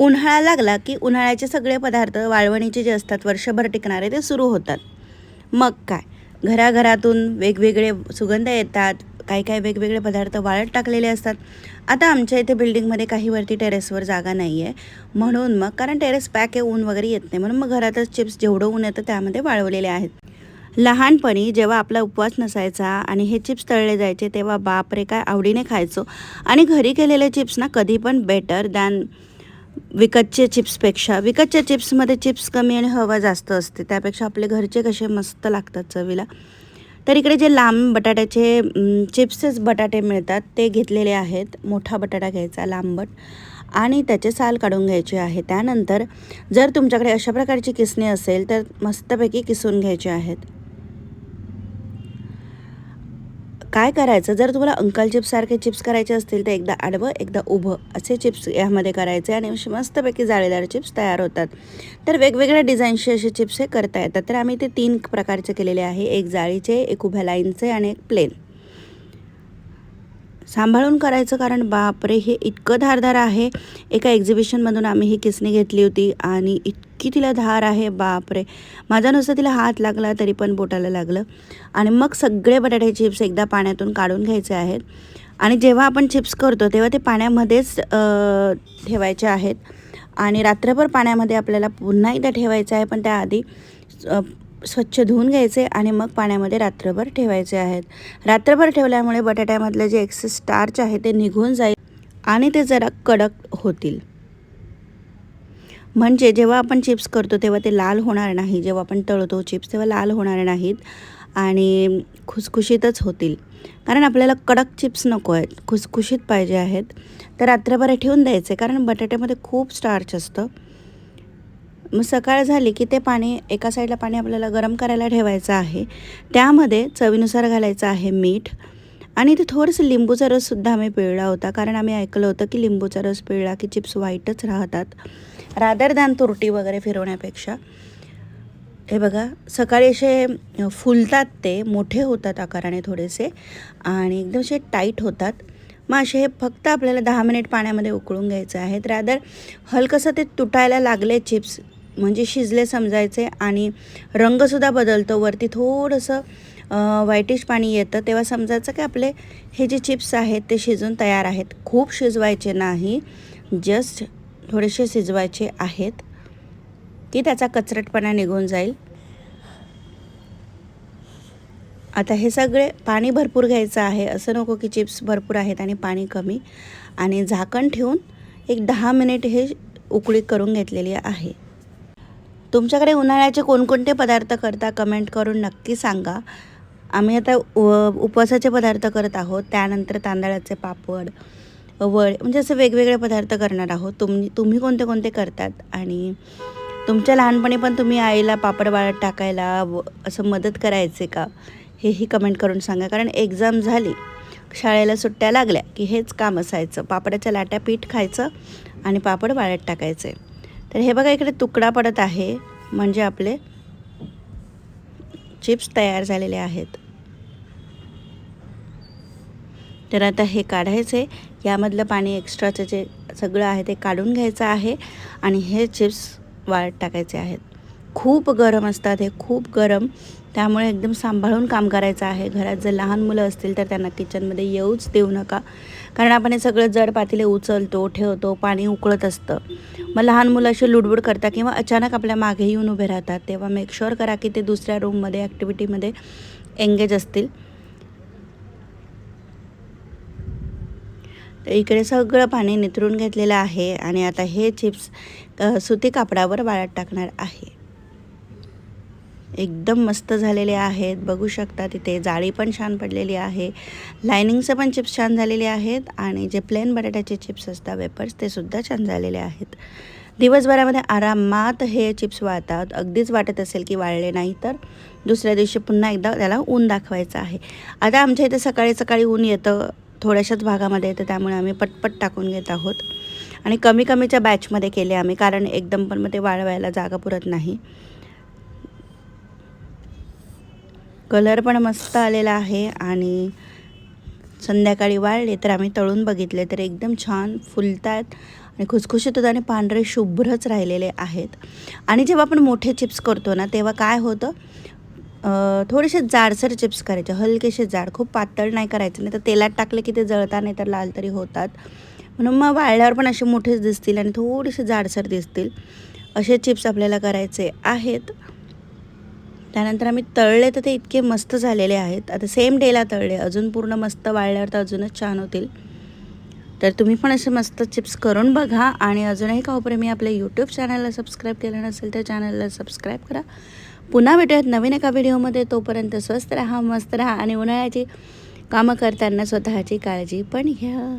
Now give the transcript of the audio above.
उन्हाळा लागला की उन्हाळ्याचे सगळे पदार्थ वाळवणीचे जे असतात वर्षभर टिकणारे ते सुरू होतात. मग काय? घराघरातून वेगवेगळे सुगंध येतात काही काही वेगवेगळे पदार्थ वाळत टाकलेले असतात. आता आमच्या इथे बिल्डिंगमध्ये काही वरती टेरेसवर जागा नाही आहे म्हणून मग कारण टेरेस पॅक आहे ऊन वगैरे येत नाही. म्हणून मग घरातच चिप्स जेवढं ऊन येतं त्यामध्ये वाळवलेले आहेत. लहानपणी जेव्हा आपला उपवास नसायचा आणि हे चिप्स तळले जायचे तेव्हा बापरे काय आवडीने खायचो. आणि घरी केलेले चिप्स ना कधी पण बेटर दॅन विकतचे चिप्सपेक्षा विकतच्या चिप्समध्ये चिप्स कमी आणि हवा जास्त असते. त्यापेक्षा आपले घरचे कसे मस्त लागतात चवीला. तर इकडे जे लांब बटाट्याचे चिप्सेस चिप्सच बटाटे मिळतात ते घेतलेले आहेत. मोठा बटाटा घ्यायचा लांबट. आणि त्याचे साल काढून घ्यायचे आहे. त्यानंतर जर तुमच्याकडे अशा प्रकारची किसणी असेल तर मस्तपैकी किसून घ्यायचे आहेत. काय करायचं? जर तुम्हाला अंकल चिप्ससारखे चिप्स करायचे असतील तर एकदा आडवं एकदा उभं असे चिप्स यामध्ये करायचे आणि मस्तपैकी जाळीदार चिप्स तयार होतात. तर वेगवेगळ्या डिझाईनचे असे चिप्स हे करता येतात. तर आम्ही ते तीन प्रकारचे केलेले आहे. एक जाळीचे एक उभ्या लाईनचे आणि एक प्लेन. सांभाळून करायचं कारण बापरे हे इतकं धारधार आहे. एका एक्झिबिशनमधून आम्ही ही किसणी घेतली होती आणि इतकी तिला धार आहे बापरे. माझा नुसतं तिला हात लागला तरी पण बोटाला लागलं. आणि मग सगळे बटाटे चिप्स एकदा पाण्यातून काढून घ्यायचे आहेत. आणि जेव्हा आपण चिप्स करतो तेव्हा ते पाण्यामध्येच ठेवायचे आहेत. आणि रात्रभर पाण्यामध्ये आपल्याला पुन्हा एकदा ठेवायचं आहे पण त्याआधी स्वच्छ धुवून घ्यायचे आणि मग पाण्यामध्ये रात्रभर ठेवायचे आहेत. रात्रभर ठेवल्यामुळे बटाट्यामधलं जे एक्सेस स्टार्च आहे ते निघून जाईल आणि ते जरा कडक होतील. म्हणजे जेव्हा आपण चिप्स करतो तेव्हा ते लाल होणार नाही. जेव्हा आपण तळतो चिप्स तेव्हा लाल होणार नाहीत आणि खुसखुशीतच होतील. कारण आपल्याला कडक चिप्स नको आहेत. खुसखुशीत पाहिजे आहेत. तर रात्रभर ठेवून द्यायचे. कारण बटाट्यामध्ये खूप स्टार्च असतं. मग सकाळ झाली की ते पाणी एका साईडला पाणी आपल्याला गरम करायला ठेवायचं आहे. त्यामध्ये चवीनुसार घालायचं आहे मीठ आणि ते थोडंसं लिंबूचा रससुद्धा आम्ही पिळला होता. कारण आम्ही ऐकलं होतं की लिंबूचा रस पिळला की चिप्स वाईटच राहतात. रादर दॅन तुरटी वगैरे फिरवण्यापेक्षा. हे बघा सकाळी असे फुलतात ते मोठे होतात आकाराने थोडेसे आणि एकदम असे टाईट होतात. मग असे हे फक्त आपल्याला दहा मिनिट पाण्यामध्ये उकळून घ्यायचं आहे. रादर हलकंसं ते तुटायला लागले चिप्स म्हणजे शिजले समजायचे आणि रंगसुद्धा बदलतो. वरती थोडंसं व्हाईटिश पाणी येतं. तेव्हा समजायचं की आपले हे जे चिप्स आहेत ते शिजून तयार आहेत. खूप शिजवायचे नाही. जस्ट थोडेसे शिजवायचे आहेत की त्याचा कचरटपणा निघून जाईल. आता हे सगळे पाणी भरपूर घ्यायचं आहे. असं नको की चिप्स भरपूर आहेत आणि पाणी कमी. आणि झाकण ठेवून एक दहा मिनिट हे उकळी करून घेतलेली आहे. तुमच्याकडे उन्हाळ्याचे कोणकोणते पदार्थ करता कमेंट करून नक्की सांगा. आम्ही आता उ- उपवासाचे पदार्थ करत आहोत त्यानंतर तांदळाचे पापड वळ म्हणजे असे वेगवेगळे पदार्थ करणार आहोत. तुम्ही तुम्ही कोणते कोणते करतात आणि तुमच्या लहानपणी पण तुम्ही आईला पापड वाळत टाकायला व असं मदत करायचे का? हेही कमेंट करून सांगा. कारण एक्झाम झाली शाळेला सुट्ट्या लागल्या की हेच काम असायचं. पापडाच्या लाट्या पीठ खायचं आणि पापड वाळत टाकायचे. तर हे बघा इकडे तुकडा पडत आहे. म्हणजे आपले चिप्स तयार झालेले आहेत. तर आता हे काढायचे. यामधलं पाणी एक्स्ट्राचं जे सगळं आहे ते काढून घ्यायचं आहे आणि हे चिप्स वाळत टाकायचे आहेत. खूप गरम असतात हे खूप गरम. त्यामुळे एकदम सांभाळून काम करायचं आहे. घरात जर लहान मुलं असतील तर त्यांना किचनमध्ये येऊच देऊ नका. कारण आपण हे सगळं जड पातेले उचलतो ठेवतो पाणी उकळत असतं. मग लहान मुलं अशी लुडबुड करतात किंवा अचानक आपल्या मागे येऊन उभे राहतात. तेव्हा मेक शुअर करा की ते दुसऱ्या रूममध्ये ॲक्टिव्हिटीमध्ये एंगेज असतील. इकडे सगळं पाणी निथरून घेतलेलं आहे आणि आता हे चिप्स सुती कापडावर वाळत टाकणार आहे. एकदम मस्त झालेले आहेत. बघू शकता तिथे जाळी पण छान पडलेली आहे. लायनिंगचं पण चिप्स छान झालेले आहेत आणि जे प्लेन बटाट्याचे चिप्स असतात वेपर्स ते सुद्धा छान झालेले आहेत. दिवसभरामध्ये आरामात हे चिप्स वाळतात अगदीच वाटत असेल की वाळले नाही तर दुसऱ्या दिवशी पुन्हा एकदा त्याला ऊन दाखवायचं आहे. आता आमच्या इथे सकाळी सकाळी ऊन येतं. थोड्याशाच भागामध्ये येतं त्यामुळे आम्ही पटपट टाकून घेत आहोत. आणि कमी कमीच्या बॅचमध्ये केले आम्ही कारण एकदम पण मग ते वाळवायला जागा पुरत नाही. कलर पण मस्त आलेला आहे आणि संध्याकाळी वाळले तर आम्ही तळून बघितले तर एकदम छान फुलतात आणि खुसखुशीत आणि पांढरे शुभ्रच राहिलेले आहेत. आणि जेव्हा आपण मोठे चिप्स करतो ना तेव्हा काय होतं? थोडेसे जाडसर चिप्स करायचे हलकेसे जाड खूप पातळ नाही करायचे नाही तर तेलात टाकले की ते जळता नाही तर लाल तरी होतात. म्हणून मग वाळल्यावर पण असे मोठेच दिसतील आणि थोडेसे जाडसर दिसतील. असे चिप्स आपल्याला करायचे आहेत. त्यानंतर आम्ही तळले तर ते इतके मस्त झालेले आहेत. आता सेम डेला तळले. अजून पूर्ण मस्त वाळल्यावर तर अजूनच छान होतील. तर तुम्ही पण असे मस्त चिप्स करून बघा. आणि अजूनही खाऊप्रेमी हो आपल्या यूट्यूब चॅनलला सबस्क्राईब केलं नसेल तर चॅनलला सबस्क्राईब करा. पुन्हा भेटूयात नवीन एका व्हिडिओमध्ये तोपर्यंत स्वस्त राहा मस्त राहा. आणि उन्हाळ्याची कामं करताना स्वतःची काळजी पण घ्या.